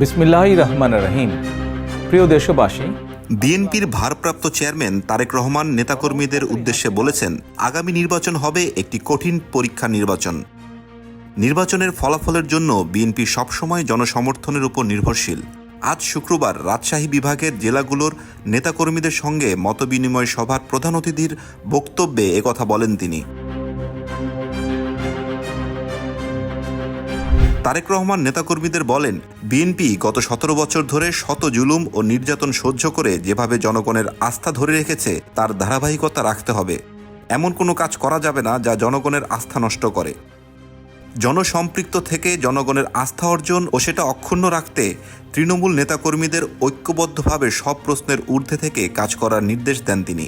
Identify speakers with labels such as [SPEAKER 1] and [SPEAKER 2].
[SPEAKER 1] বিসমিল্লাহ রহমান রহিম প্রিয় দেশবাসী,
[SPEAKER 2] বিএনপির ভারপ্রাপ্ত চেয়ারম্যান তারেক রহমান নেতাকর্মীদের উদ্দেশ্যে বলেছেন, আগামী নির্বাচন হবে একটি কঠিন পরীক্ষা নির্বাচন। নির্বাচনের ফলাফলের জন্য বিএনপি সবসময় জনসমর্থনের উপর নির্ভরশীল। আজ শুক্রবার রাজশাহী বিভাগের জেলাগুলোর নেতাকর্মীদের সঙ্গে মতবিনিময় সভার প্রধান অতিথির বক্তব্যে একথা বলেন তিনি। তারেক রহমান নেতাকর্মীদের বলেন, বিএনপি গত সতেরো বছর ধরে শত জুলুম ও নির্যাতন সহ্য করে যেভাবে জনগণের আস্থা ধরে রেখেছে, তার ধারাবাহিকতা রাখতে হবে। এমন কোনো কাজ করা যাবে না যা জনগণের আস্থা নষ্ট করে। জনসম্পৃক্ত থেকে জনগণের আস্থা অর্জন ও সেটা অক্ষুণ্ণ রাখতে তৃণমূল নেতাকর্মীদের ঐক্যবদ্ধভাবে সব প্রশ্নের ঊর্ধ্বে থেকে কাজ করার নির্দেশ দেন তিনি।